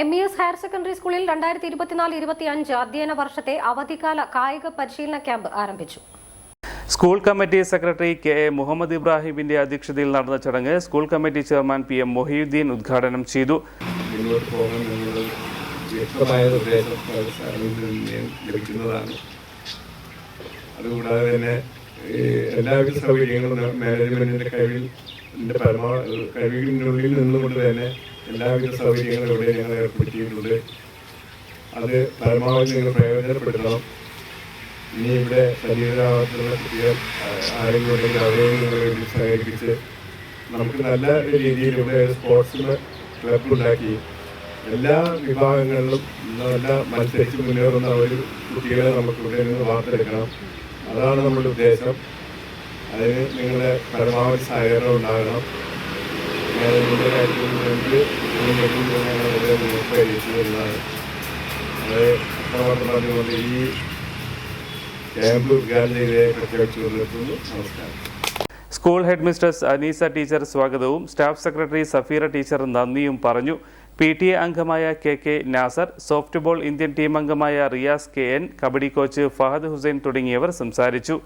M E S higher secondary സ്കൂളിൽ രണ്ടായിരത്തി ഇരുപത്തിനാല് ഇരുപത്തിയഞ്ച് അധ്യയന വർഷത്തെ അവധിക്കാല കായിക പരിശീലന ക്യാമ്പ് ആരംഭിച്ചു. School committee secretary K A Muhammad ഇബ്രാഹിമിന്റെ അധ്യക്ഷതയിൽ നടന്ന ചടങ്ങ് school committee chairman P M Mohiddeen ഉദ്ഘാടനം ചെയ്തു. അതുകൂടാതെ തന്നെ ഈ എല്ലാവിധ സൗകര്യങ്ങളും മാനേജ്മെന്റിന്റെ കഴിവിൽ ന്റെ പരമാവധി കഴിവിനുള്ളിൽ നിന്നുകൊണ്ട് തന്നെ എല്ലാവിധ സൗകര്യങ്ങളും ഇവിടെ ഞങ്ങൾ ഏർപ്പെടുത്തിയിട്ടുണ്ട്. അത് പരമാവധി നിങ്ങൾ പ്രയോജനപ്പെടുത്തണം. ഇനി ഇവിടെ സജീവരാവാത്തുള്ള കുട്ടികൾ ആരെങ്കിലും ഉണ്ടെങ്കിൽ അവരെ ഇതിൽ സഹകരിപ്പിച്ച് നമുക്ക് നല്ല രീതിയിൽ ഇവിടെ സ്പോർട്സിന് ക്ലബ് ഉണ്ടാക്കി എല്ലാ വിഭാഗങ്ങളിലും നല്ല മത്സരിച്ച് മുന്നേറുന്ന ഒരു കുട്ടികളെ നമുക്ക് ഇവിടെ നിന്ന് വാർത്തെടുക്കണം. അതാണ് നമ്മുടെ ഉദ്ദേശം. അതിന് നിങ്ങളുടെ പരമാവധി സഹകരണം ഉണ്ടാകണം. മാനേജ്മെന്റ് കാര്യത്തിൽ നിങ്ങൾക്ക് ഞങ്ങൾ ഇവിടെ നിങ്ങൾക്ക് അറിയിച്ചു തരുന്നതാണ് അത് പറഞ്ഞുകൊണ്ട് ഈ ക്യാമ്പ് ഉദ്ഘാടനം ചെയ്തേ പ്രഖ്യാപിച്ചു നിർത്തുന്നു. നമസ്കാരം. സ്കൂൾ ഹെഡ് അനീസ ടീച്ചർ സ്വാഗതവും. സ്റ്റാഫ് സെക്രട്ടറി സഫീറ ടീച്ചർ നന്ദിയും പറഞ്ഞു. പി ടി എ അംഗമായ K K Nasar softball Indian team അംഗമായ Riyas K N kabaddi coach Fahad Hussain തുടങ്ങിയവർ സംസാരിച്ചു.